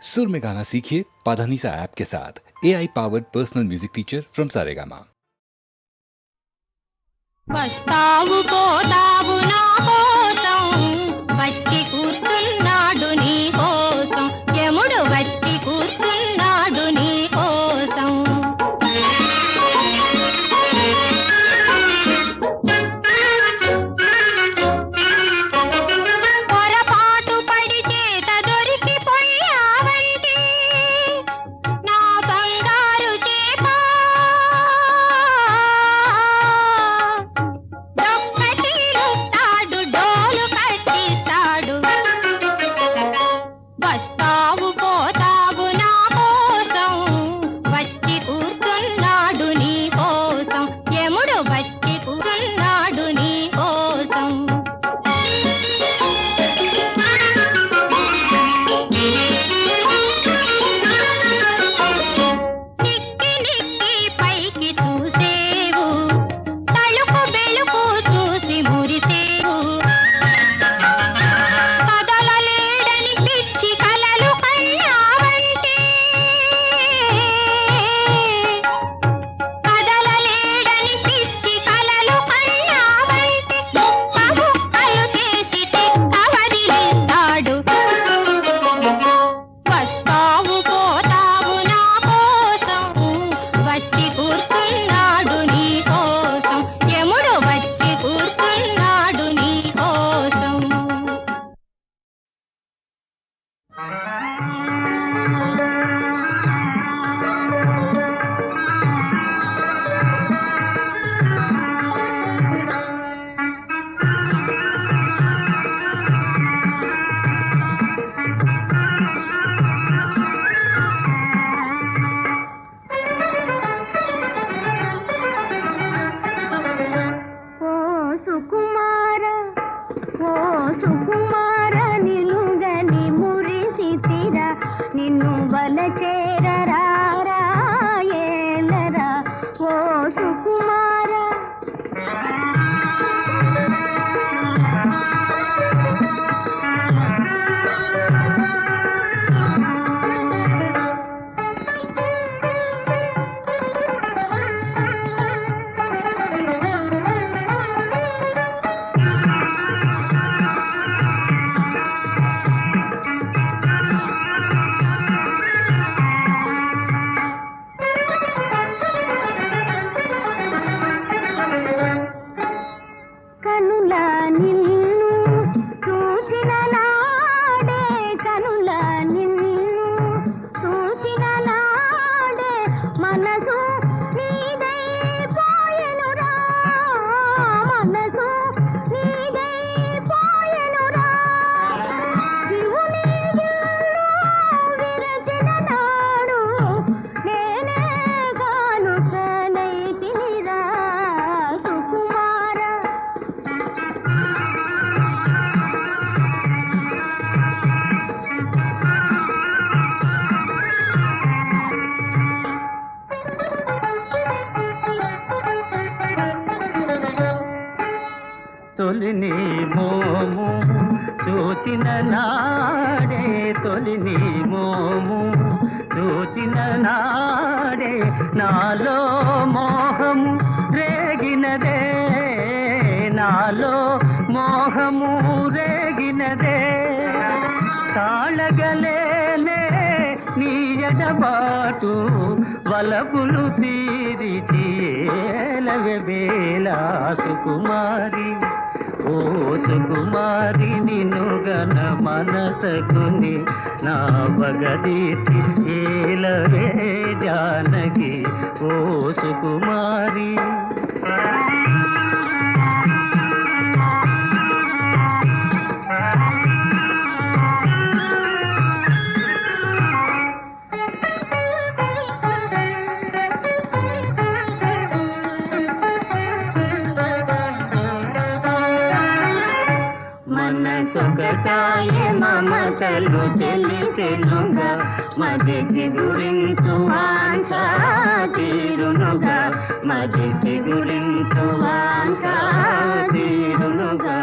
सुर में गाना सीखिए पाधानीसा ऐप के साथ। A I powered personal music teacher from Saregama पछताऊ को दाऊ ना हो నాలో మోహము రేగినదే తాళగలే నీ ఎడబాటు వలపులు తీరిచి ఏలవే సుకుమారి. ఓ సుకుమారి నిన్ను గన మనసుని నా బగదీతి ఏలవే జానకి. ఓ సుకుమారి. కలు తెలిసెనుగా మదిసి గురించు వాంఛ తీరునుగా మదిసి గురించు వాంఛ తీరునుగా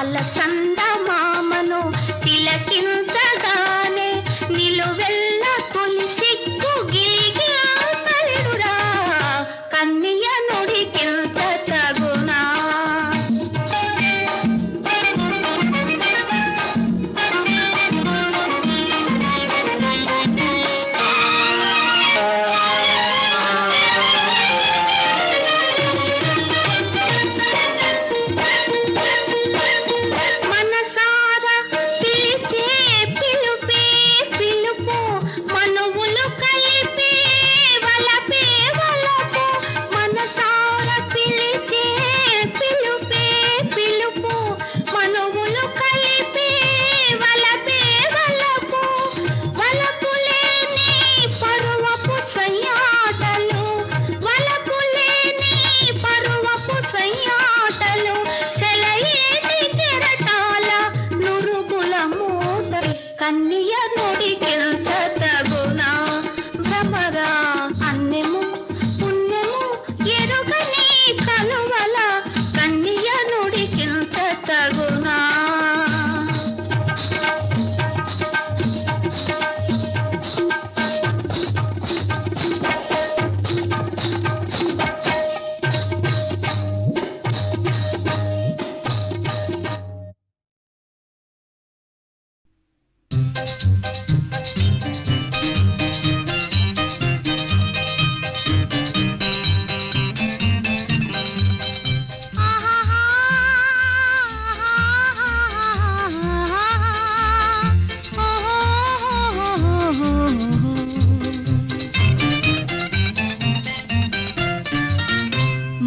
அலசந்தா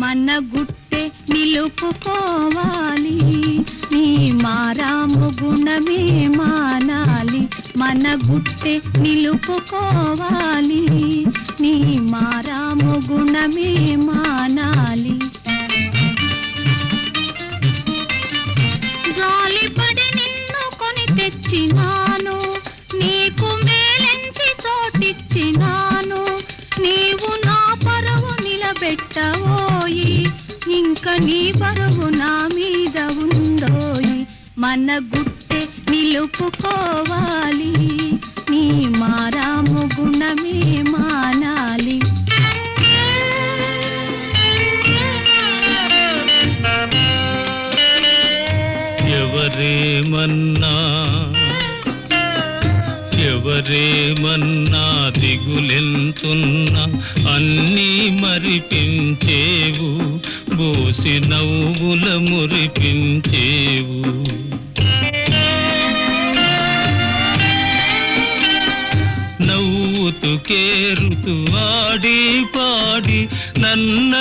మన గుట్టె నిలుపుకోవాలి. నీ మారాము గుణమే మానాలి. మన గుట్టె నిలుపుకోవాలి. నీ మారాము గుణమే మానాలి. జాలిపడి నిన్ను కొని తెచ్చినాను. నీకు మేలెంచి చోటిచ్చినాను. నీవు నా పరువు నిలబెట్టవో. ఇంక నీ పరువు నా మీద ఉందోయి. మన గుట్టె నిలుపుకోవాలి.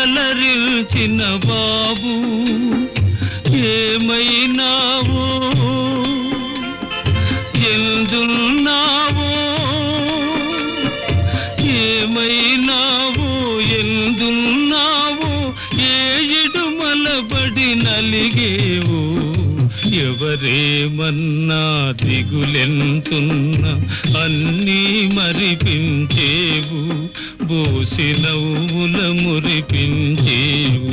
అలరించిన బాబు ఏమైనావో? ఎందున్నావో? ఏమైనావో? ఎందున్నావో? ఏ ఇడుమలబడి నలిగేవో? ఎవరేమన్నా దిగులెంతున్నా అన్నీ మరిపించేవు. పోసి నవ్వుల మురిపించేవు.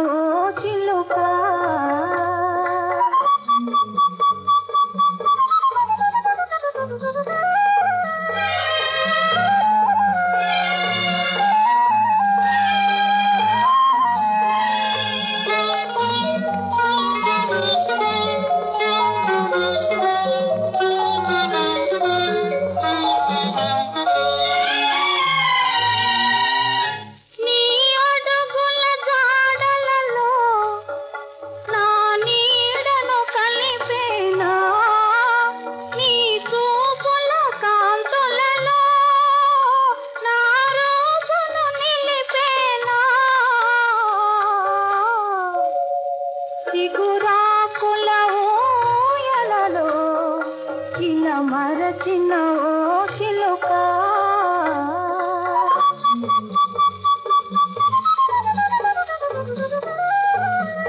Oh.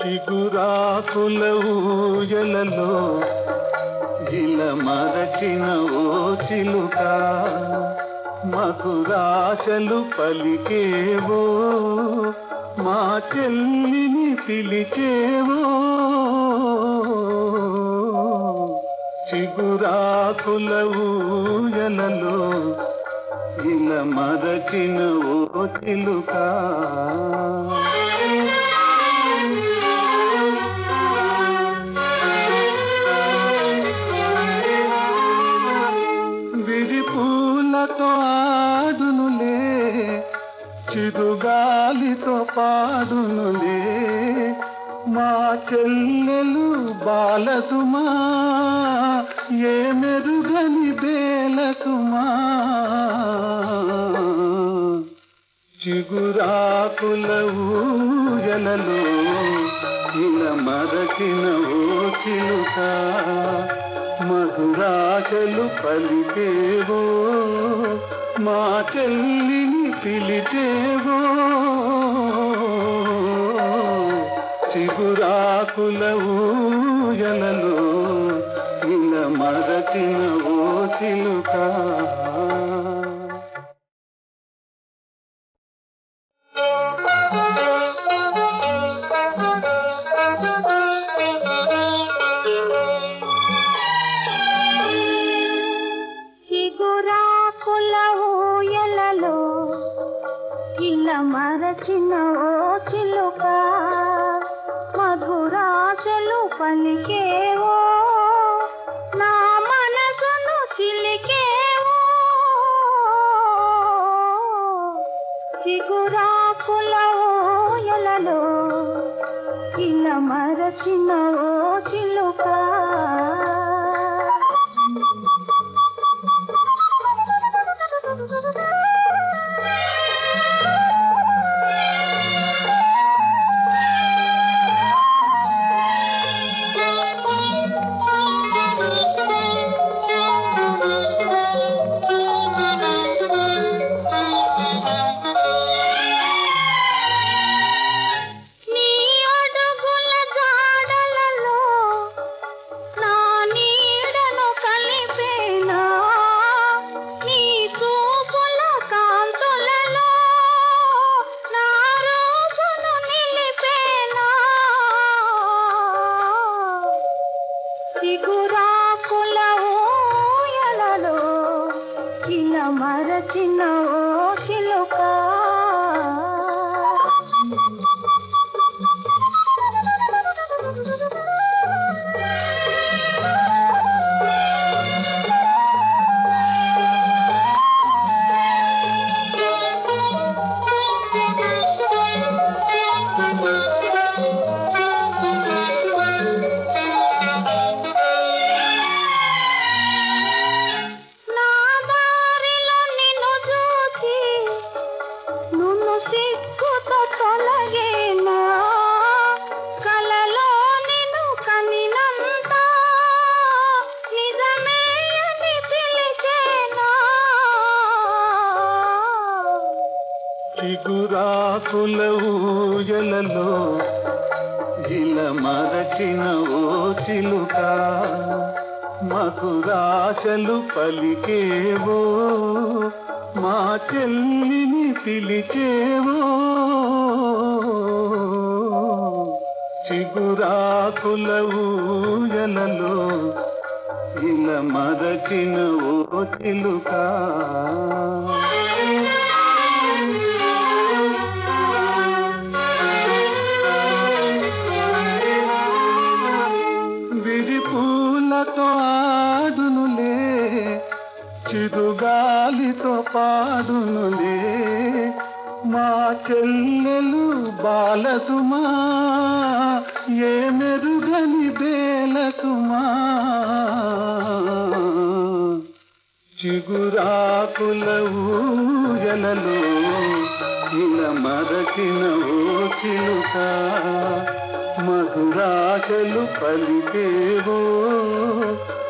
చిగురాకుల ఊయలలో జిల మరచిన ఓ చిలుక. మధురాశలు పలికేవో మా చెల్లిని పిలిచేవో. చిగురాకుల ఊయలలో ఇలా మరచిన ఓ చిలుకా. విరిపూలతో ఆడునులే చిరుగాలితో పాడునులే మా చెల్లెలు బాలసుమా ఏ మెరుగని బేలసుమా. చిగురాకుల ఊయలలో ఇలా మరచిన ఓ చిలుక. మధురాశలు పలికేవో మా చెల్లిని పిలిచేవో. చిగురాకుల ఊయలలో ఇలా మరచిన ఓ చిలుకా. చిగురాకుల ఊయలలో ఇలా మరచిన ఓ చిలుక ఆశలు పలికేవో మా చెల్లిని పిలిచేవో. చిగురాకుల ఊయలలో ఇలా మరచిన ఓ చిలుక. చిరుగాలితో పాడునులే మా చెల్లెలు బాలసుమా ఏ మెరుగని బేలసుమా. చిగురాకుల ఊయలలో ఇలా మరచిన ఓ చిలుక. మధురాకలు పలికేవో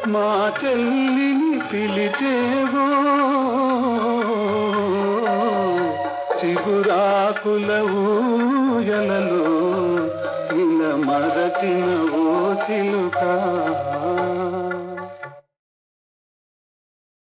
మా చెల్లిని పిలిచేవో. చిగురాకుల ఊయలలో ఇలా మరచిన ఓ చిలుకా.